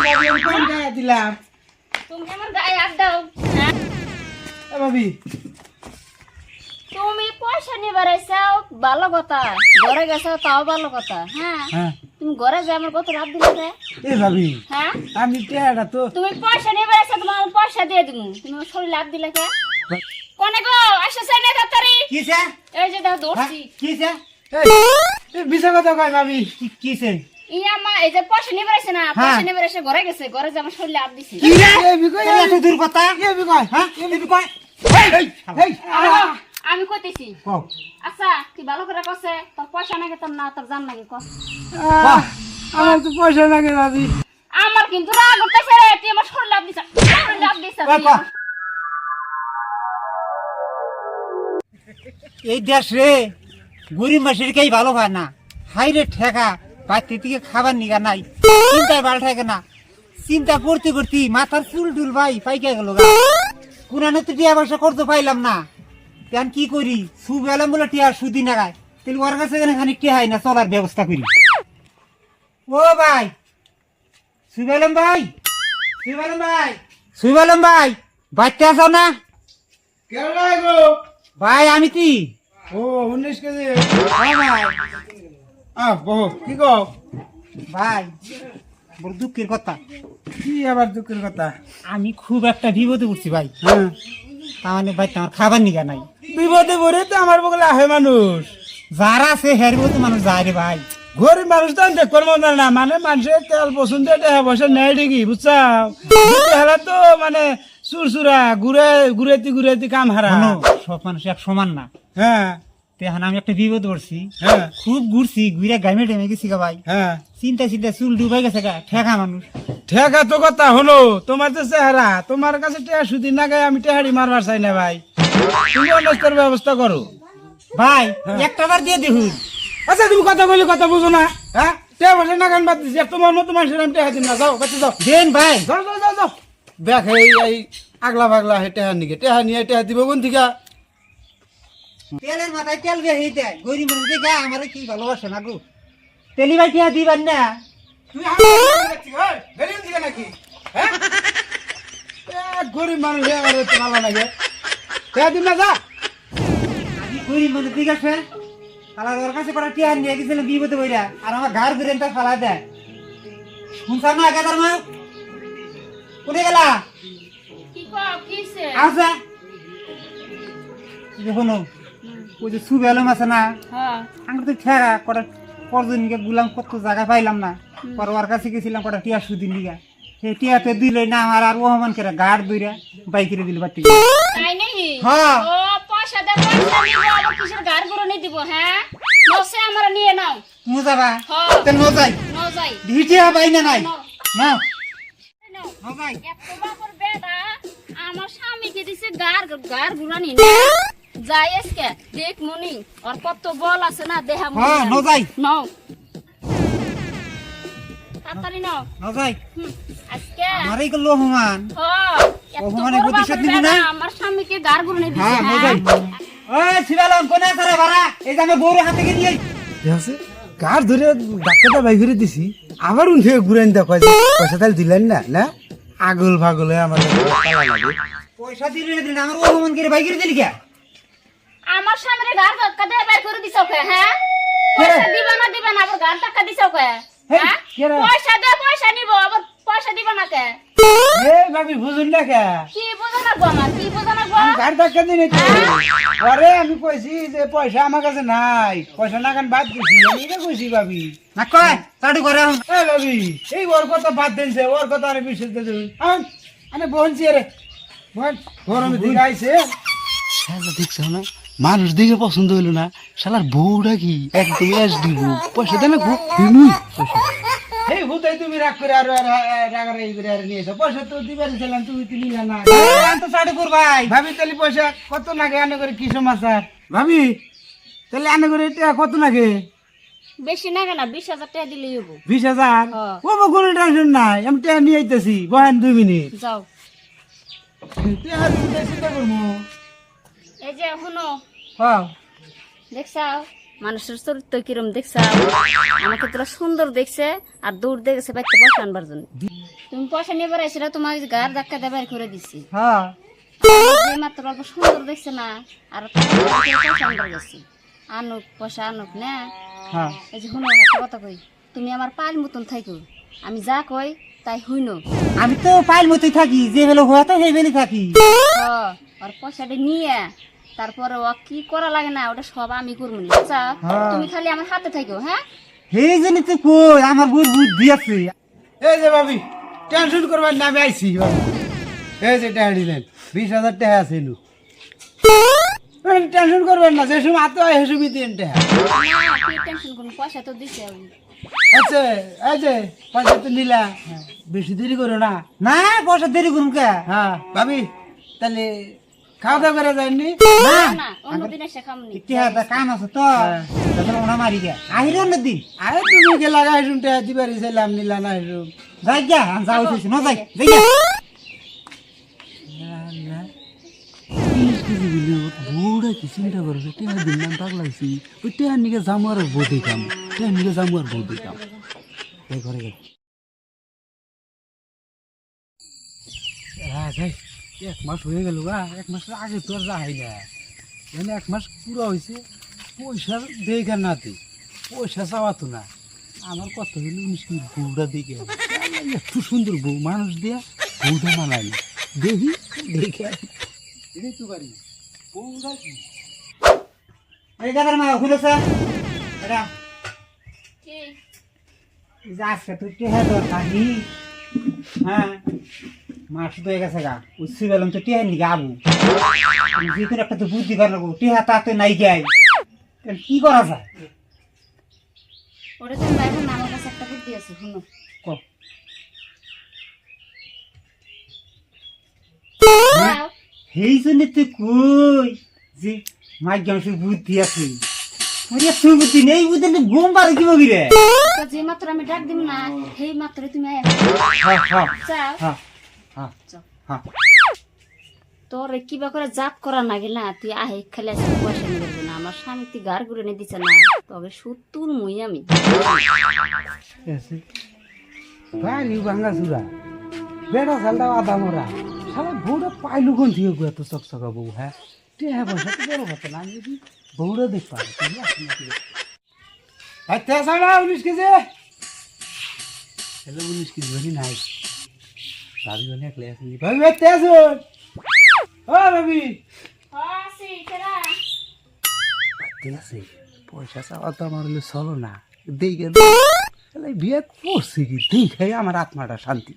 দিলাম তুমি আমার গায়ে হাত দাও হ্যাঁ ভাবি। তুমি পয়সা বেড়াইছাও ভালো কথা। ঘরে গেছো তাও ভালো কথা। হ্যাঁ? হ্যাঁ। তুমি ঘরে যে আমার কত লাভ দিলে? এ ভাবি হ্যাঁ? আমি তো তুমি পয়সা বেড়াইছো তোমার পয়সা দিয়ে দিমু। তুমি আমার শরীর লাভ দিলে কে কোনে গো আসো চাই না তাড়াতাড়ি কিসে এই যে দেখো দৌড়ছি কিসে এই বিষয় কথা কয় ভাবি কিসে ইয়া মা এই যে পয়সা না পয়সা হ্যাঁ। ঘরে গেছে ঘরে যে আমার শরীর লাভ কি রে? এ বিকয় এত দূর কথা? এ বিকয় হ্যাঁ? এই কয়? এই এই। আমি কইতেছি। আচ্ছা তুই ভালো করে কছে তোর পয়সা নাকি তোর না তোর জান নাকি কস? আমার তো পয়সা লাগে ভাবি আমার কিন্তু রাগ উঠতেছে রে তুই আমার শরীর লাভ দিছ শরীর লাভ দিছ কয়? কয়। এই দেশ রে গরিব মাসের কেই ভালো হয় না। হাই রে ঠেকা বাড়িতে থেকে খাবার নিগা নাই? চিন্তায় বাল ঠেকে না। চিন্তা করতে করতে মাথার চুল টুল ভাই পাইকা গেল কোরআনে তো টিয়া পয়সা করতে পাইলাম না। কেন কি করি? সুব এলাম বলে টিয়া সুদি নাগায় তাহলে ওর কাছে এখানে খানিক টিহাই না চলার ব্যবস্থা করি। ও ভাই সুবেলম ভাই সুবেলম ভাই সুবেলম ভাই। বাচ্চা আছো না? কেন ভাই আমি কি? ও উনিশ কেজি। আহ বহু কি গো? ভাই বড় দুঃখের কথা। কি আবার দুঃখের কথা? আমি খুব একটা বিপদে পড়ছি ভাই। হ্যাঁ। মানে ভাই তোমার খাবার নিগা নাই। বিপদে পড়ে তো আমার বগলে আহে মানুষ। যারা আছে হের মতো মানুষ যায় রে ভাই। গরিব মানুষ তো দেখ করব না মানে মানুষের তেল পছন্দ টাকা পয়সা নেয় ঠিকই বুঝছাও? হেরা তো মানে সুরসুরা ঘুরে ঘুরেতি ঘুরেতি কাম হারা সব মানুষ এক সমান না। হ্যাঁ। তেহান আমি একটা বিপদ পড়ছি হ্যাঁ খুব ঘুরছি ঘুরে গাইমে টেমে গেছি গা ভাই। হ্যাঁ। চিন্তা চিন্তা চুল ডুবাই গেছে গা ঠেকা মানুষ। ঠেকা তো কথা হলো তোমার তো চেহারা তোমার কাছে টেহা সুদিন না গায়ে আমি টেহারি মারবার চাই না ভাই। তুমি অনেস্তের ব্যবস্থা করো। ভাই একটা বার দিয়ে দেখুন। আচ্ছা তুমি কথা বলি কথা বুঝো না হ্যাঁ? টেহা বসে না গান বাদ দিছি তোমার মতো মানুষের আমি টেহা দিন না। যাও কাছে যাও। দেন ভাই। যাও যাও যাও যাও। দেখ এই এই আগলা পাগলা হে টেহা নিকে টেহা নিয়ে টেহা দিব কোন থেকে? তেলের মাথায় তেল বের হয়ে যায় গরিব মানুষ দেখা আমার কি ভালোবাসে না গো। তেলি ভাই টিয়া দিবার না। তুই বেরিয়ে নাকি? হ্যাঁ? গরিব মানুষ আমার ভালো লাগে। টেহা দিন না যা। গরিব মানুষ ঠিক আছে? তাহলে ওর কাছে কটা টিয়া নিয়ে গেছিলাম বিপদে বইরা আর আমার ঘর তা ফালা দেয়। শুনছা না একা তার মা? কোনে গেলা? কি কও আসা। দেখুন ওই যে সুবে আলম আছে না আমরা তো ঠেরা কটা পরজনকে গুলাম কত জায়গা পাইলাম না। পরে ওর কাছে গেছিলাম কটা টিয়া সুদিন দিঘা সেই টিয়াতে দিলে না আমার আর ওহমান করে গাড় দইরা বাইকেরে দিল বাতি হ্যাঁ। পয়সা কিসের নিয়ে দিব হ্যাঁ? নসে আমরা নিয়ে নাও। মু যাবা? হ্যাঁ। ন যাই? ন যাই। ভিটিয়া পাই না নাই? না। ন? যাই। এত বাপর বেটা আমার স্বামীকে দিছে গার গার গুরানি না যাই আজকে দেখ মনি আর কত বল আছে না দেহা হ্যাঁ ন যাই নাও। তাড়াতাড়ি নাও। ন যাই আজকে আমার অপমান। হ্যাঁ, অপমানে প্রতিশোধ নিবি না? আমার স্বামীকে গার গুরানি দিছে হ্যাঁ ন যাই ওই শিবালম কোনে এই হাতে গিয়ে নিয়ে আছে? কার ধরে ডাক্তারটা বাই করে দিছি। আবার উঠে ঘুরে আনতে কয় পয়সা তাহলে দিলেন না না? আগল ভাগলে আমাদের পয়সা দিলি আমার অপমান করে বাইকেরে দিলি কে? আমার স্বামীর গার ধাক্কা দিয়ে বের করে দিছ ওকে হ্যাঁ? পয়সা দিবা না দিবা না আবার গার ধাক্কা দিছ ওকে হ্যাঁ? পয়সা দে পয়সা নিব আবার পয়সা দিবা না কে? এ ভাবি বুঝুন না কে? কি বোঝো না গো আমার কি বোঝো না গো? কার ধাক্কা দিন পরে আমি কইছি যে পয়সা আমার কাছে নাই। পয়সা না কান বাদ দিছি আমি এটা কইছি ভাবি। না কয় চাটু করে। এ ভাবি এই ওর কথা বাদ দিনছে ওর কথা আমি বিশ্বাস দিতে আমি বলছি রে বোন গরমে দিকে আইছে শালা দেখছ না? মানুষ দেখে পছন্দ হইল না শালার বউটা কি? একদম এস দিব। পয়সা এই হুতাই তুমি রাগ করে আর রাগারাগি করে আর নিয়েছো। পয়সা তো দিবার ছিলাম তুমি তো নিলে না। তো চাটু কর ভাই। ভাবি তাহলে পয়সা কত নাগে আনে করে কি সমাচার ভাবি তাহলে আনে করে কত নাগে বেশি না বিশ হাজার টাকা দিলেই হব। বিশ হাজার। ও বা কোনো টেনশন নাই। আমি টেহা নিয়ে আইতেছি। বহেন দুই মিনিট। যাও। টেহা চিন্তা করব। এই যে শুনো। হ্যাঁ। দেখছাও? মানুষের চরিত্র কিরম দেখছে আমাকে তোরা সুন্দর দেখছে আর দৌড় দেখেছে বাইতে পয়সা আনবার জন্য। তুমি পয়সা নিয়ে বেড়াইছি না তোমাকে গার ধাক্কা দিয়ে বের করে দিছি। হ্যাঁ। মাত্র অল্প সুন্দর দেখছে না আর পয়সা আনবার গেছি। আনুক পয়সা আনুক না? হ্যাঁ। এই যে শুনো একটা কথা কই তুমি আমার পাল মতন থাইকো। আমি যা কই তাই হইনো। আমি তো পাইল মতোই থাকি যে বেলে হওয়া তো সেই বেলে থাকি। আর পয়সাটা নিয়ে তারপরে ও কি করা লাগে না ওটা সব আমি করব নি। আচ্ছা হ্যাঁ। তুমি খালি আমার হাতে থাকো হ্যাঁ? সেই জন্য তো কই আমার বুঝ বুদ্ধি আছে। এই যে ভাবি টেনশন করবার না আমি আইছি। এই যে টাকা দিলেন বিশ হাজার টাকা ছিল টেনশন করবেন না যে সময় হাতে হয় সে সময় তিন টাকা। না টেনশন করুন পয়সা তো দিছে আমি আচ্ছা এই যে পয়সা তো নিলা। বেশি দেরি করো না। না পয়সা দেরি করুন কে? হ্যাঁ ভাবি তাহলে খাওয়া দাওয়া করে যায়নি? কাম আছে তো। তাহলে ওনা মারি গে আহির অন্যদিন আরে তুমি কে লাগাই শুন টাকা দিবার চাইলাম নিলা না এসব যাই গা আমি যাও হইতেছি ন যাই যাই গা বউটা কি চিন্তা করছে টেহা দিন নাম তাক লাগছি ওই টেহার নিকে যাব আর বউ দেখাম টেহার নিকে যাব আর বউ দেখাম এই ঘরে হ্যাঁ যাই। এক মাস হয়ে গেল গা এক মাসের আগে তো আর যাই না। মানে এক মাস পুরো হয়েছে পয়সা দেখা নাতে পয়সা চাওয়া তো না। আমার কত হইল উনিশ মিনিট বউটা দেখে একটু সুন্দর বউ মানুষ দিয়া বউটা মানায়নি দেখি দেখে। এটাই তো বাড়ি। বউটা কি? এই দাদার মা কি? এই যে আজকে তুই টেহা হ্যাঁ। মাস তো গেছে গা। উচ্ছি বেলাম তো টেহা নিগে আবু যে কোনো একটা তো বুদ্ধি করার টেহা তা তো নাই গাই কি করা যায়? ওটা তুমি বাইরে না আমার কাছে একটা বুদ্ধি আছে শুনো। ক। সেই জন্য তুই কই যে মাইক গামসে বুদ্ধি আছে। ওরে তুই বুদ্ধি নেই বুদ্ধি ঘুম পারে কি বগি যে মাত্র আমি ডাক দিব না সেই মাত্র তুমি হ্যাঁ। হ্যাঁ। তোর কিবা করে জাত করা না গেলে না তুই আহে খালি পয়সা নিয়ে না। আমার স্বামী তুই গার ঘুরে নিয়ে দিচ্ছে না তবে সত্তর মুই আমি। বাড়ি ভাঙ্গা চুরা বেড়া চালটা আদা মরা সারা বউটা পাইলু কোন থেকে গো এত চকচকা বউ হ্যাঁ? টেহা পয়সা তো বড় কথা না আমি যদি বউটা দেখ পারি তুমি আসো না? আচ্ছা সাড়া উনিশ কেজি। হ্যালো উনিশ কেজি নাই। ভাবি বানি একলে আসেনি ভাবি বেতে আসুন ও ভাবি। পয়সা চাওয়া তো আমার চলো না। দেখে বিয়ে করছি কি? দেখে আমার আত্মাটা শান্তি।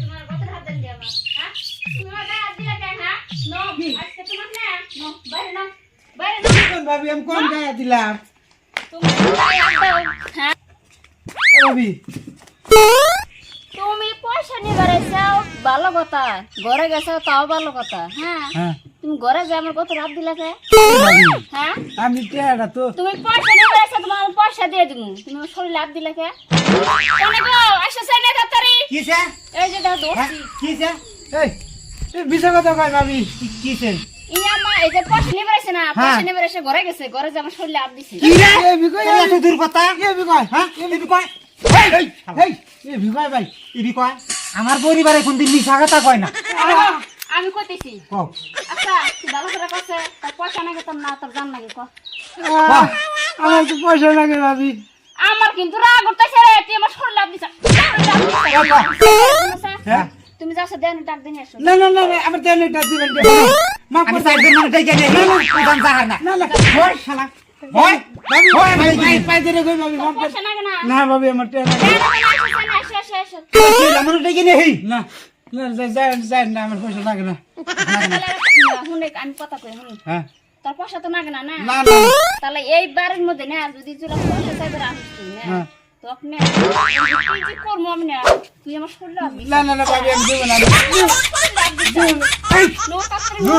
তোমার কত হাত দিয়ে আমার হ্যাঁ? তুমি আমার গায়ে হাত দিলে কেন? নো তোমার না নো বাইরে না বাইরে না কোন ভাবি আমি কোন গায়ে দিলাম। দাও ভাবি। তুমি পয়সা নিয়ে বেড়াইছাও ভালো কথা। ঘরে গেছো তাও ভালো কথা। হ্যাঁ? হ্যাঁ। তুমি ঘরে যে আমার কত রাত দিলে কে এ ভাবি। হ্যাঁ? আমি টেয়াটা তো তুমি পয়সা নিয়ে বেড়াইছো তোমার পয়সা দিয়ে দিব তুমি আমার শরীর লাভ দিলে কে? কেন গো? আসো সাই না তাড়াতাড়ি কিসে এই যে হ্যাঁ দোষী কিসে এই বিষয় কথা কয় ভাবি কিসে আমার হ্যাঁ? পরিবারে কোনদিন মিশা কথা কয় না। আমি কইতেছি। আচ্ছা তুই ভালো করে কছে তার পয়সা না গেতাম না তোর জান লাগে ক? আমার তো পয়সা লাগে ভাবি। আমার কিন্তু রাগ উঠতেছে রে তুই আমার শরীর লাভ দিছ। হ্যাঁ। তুমি যাচ্ছ দেন ডাক দিন এসো না না না না, আমার দেন এটা দিবেন আমি করে সাইড দেন। মানে তাই জানি উদান জাহার না না না ওই শালা ওই ভাবি ওই আমি পাই পাই ধরে কই ভাবি মাফ করে না না ভাবি আমার লাগে এসো এসো এসো হেই না না যাই যাই যাই না আমার পয়সা লাগে না শুনে আমি কথা কই হ্যাঁ তোর পয়সা তো লাগে না না না না তাহলে এই বারের মধ্যে না যদি তোরা পয়সা চাইবে আসিস তুই না হ্যাঁ। না না আমি দেবো নো।